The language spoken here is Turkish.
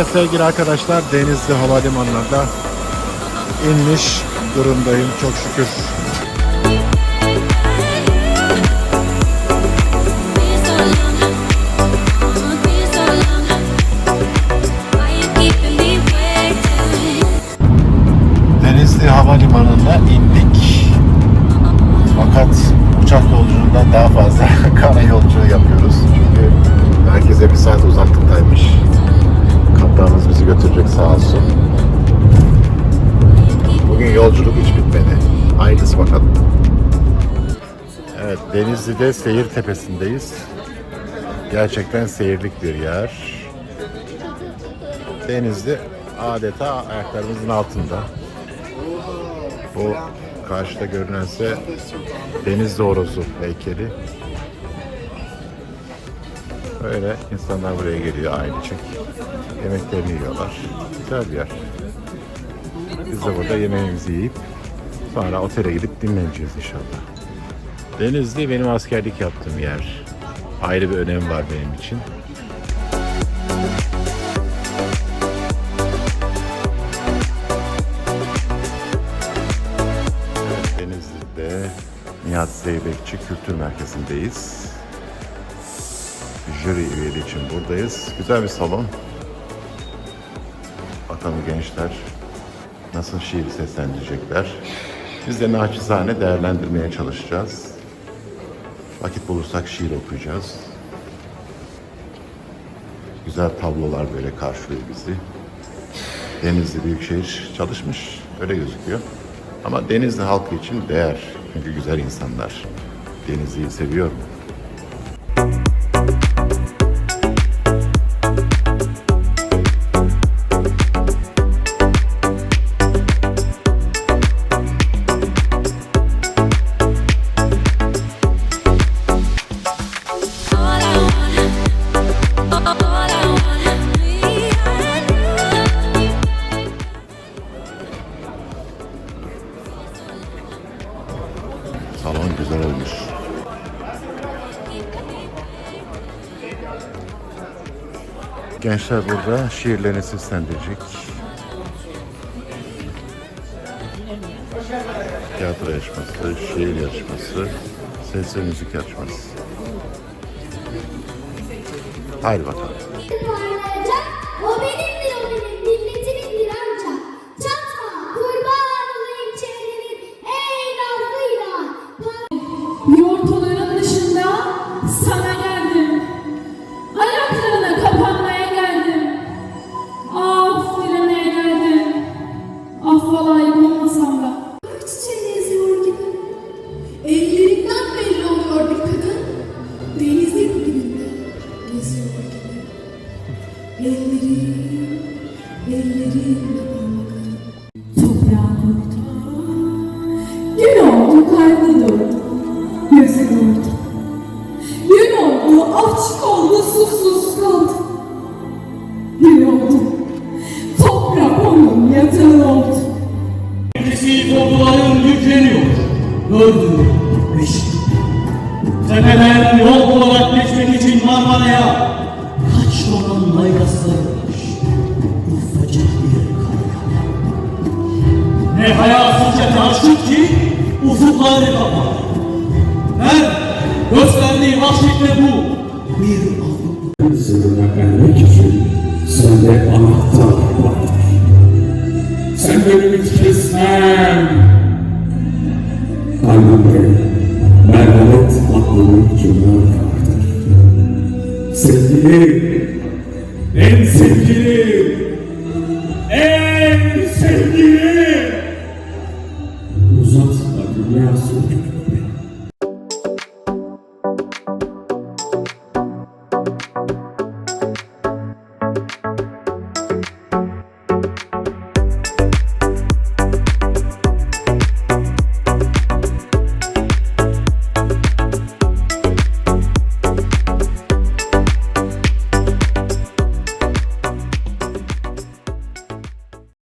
Evet sevgili arkadaşlar Denizli Havalimanı'nda inmiş durumdayım çok şükür. Denizli Havalimanı'na indik. Fakat uçak yolculuğundan daha fazla kara yolculuğu yapıyoruz. Çünkü merkeze bir saat uzaklıktaymış. Kaptanımız bizi götürecek sağ olsun. Bugün yolculuk hiç bitmedi. Aynısı bakalım. Evet Denizli'de seyir tepesindeyiz. Gerçekten seyirlik bir yer. Denizli adeta ayaklarımızın altında. Bu karşıda görünense Deniz Horozu heykeli. Böyle insanlar buraya geliyor ailecek. Yemeklerini yiyorlar. Güzel bir yer. Biz de burada yemeğimizi yiyip sonra otele gidip dinleneceğiz inşallah. Denizli benim askerlik yaptığım yer. Ayrı bir önemi var benim için. Denizli'de Nihat Zeybekçi Kültür Merkezi'ndeyiz. Jüri üyeliği için buradayız. Güzel bir salon. Bakalım gençler nasıl şiir seslendirecekler. Biz de naçizane değerlendirmeye çalışacağız. Vakit bulursak şiir okuyacağız. Güzel tablolar böyle karşılıyor bizi. Denizli Büyükşehir çalışmış. Öyle gözüküyor. Ama Denizli halkı için değer. Çünkü güzel insanlar. Denizli'yi seviyorum. Salon güzel olmuş. Gençler burada şiirlerini seslendirecek. Tiyatro yarışması, şiir yarışması, ses ve müzik yarışması. Haydi bakalım. Durdu. Gün oldu aç kaldı susuz kaldı. Gün oldu. Toprak onun yatağı oldu. Birisi topuların yükleniyor. Gördüm, beşik. Tepeden yol olarak geçmek için Marmara'ya kaç dolan mayraslarmış. Ufacık bir kaya. Ne hayasızca karşıt ki ufukları kapalı her gösterdiği vahşetle bu bir Allah'ın sırrına ermek sende anahtar vardır. Sen benim hiç kesmem. Kalbimde merhamet aklının cümle vardır. Sevgili